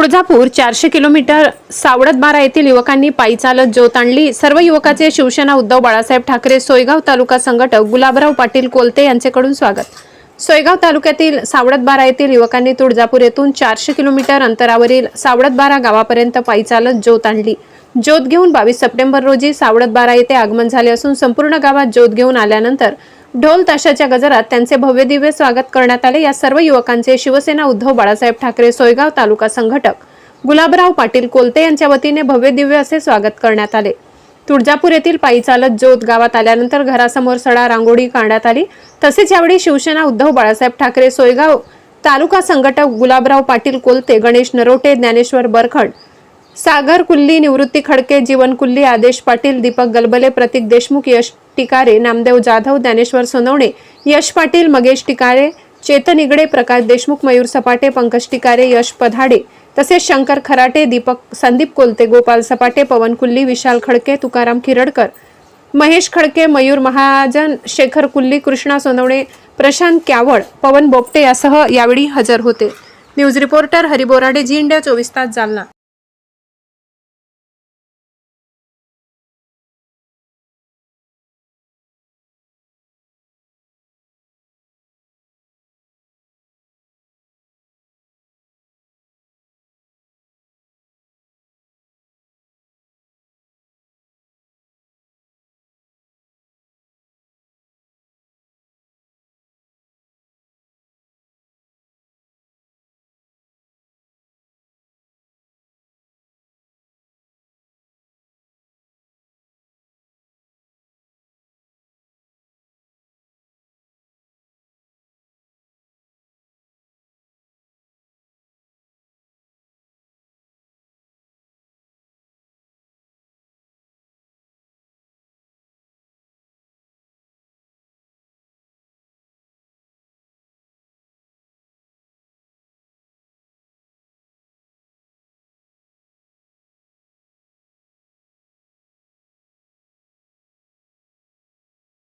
तुळजापूर चारशे किलोमीटर सावडतबारा येथील युवकांनी पायी चालत ज्योत आणली. सर्व युवकाचे शिवसेना उद्धव बाळासाहेब ठाकरे सोयगाव तालुका संघटक गुलाबराव पाटील कोलते यांच्याकडून स्वागत. सोयगाव तालुक्यातील सावडतबारा येथील युवकांनी तुळजापूर येथून चारशे किलोमीटर अंतरावरील सावडतबारा गावापर्यंत पायी चालत ज्योत आणली. ज्योत घेऊन बावीस सप्टेंबर रोजी सावडतबारा येथे आगमन झाले असून संपूर्ण गावात ज्योत घेऊन आल्यानंतर ढोल ताशाच्या गजरात त्यांचे भव्य दिव्य स्वागत करण्यात आले. या सर्व युवकांचे शिवसेना उद्धव बाळासाहेब ठाकरे सोयगाव तालुका संघटक गुलाबराव पाटील कोलते यांच्या वतीने भव्य दिव्य असे स्वागत करण्यात आले. तुळजापूर येथील पायी चालत ज्योत गावात आल्यानंतर घरासमोर सडा रांगोळी काढण्यात आली. तसेच यावेळी शिवसेना उद्धव बाळासाहेब ठाकरे सोयगाव तालुका संघटक गुलाबराव पाटील कोलते गणेश नरोटे ज्ञानेश्वर बरखड सागर कुल्ली निवृत्ती खडके जीवन कुल्ली आदेश पाटील दीपक गलबले प्रतीक देशमुख यश टिकारे नामदेव जाधव ज्ञानेश्वर सोनवणे यश पाटील मगेश टिकारे चेतन इगडे प्रकाश देशमुख मयूर सपाटे पंकज टिकारे यश पधाडे तसेच शंकर खराटे दीपक संदीप कोलते गोपाल सपाटे पवन कुल्ली विशाल खडके तुकाराम किरडकर महेश खडके मयूर महाजन शेखर कुल्ली कृष्णा सोनवणे प्रशांत क्यावळ पवन बोपटे यासह यावेळी हजर होते. News reporter Hari Borade Zee India चोवीस तास जालना.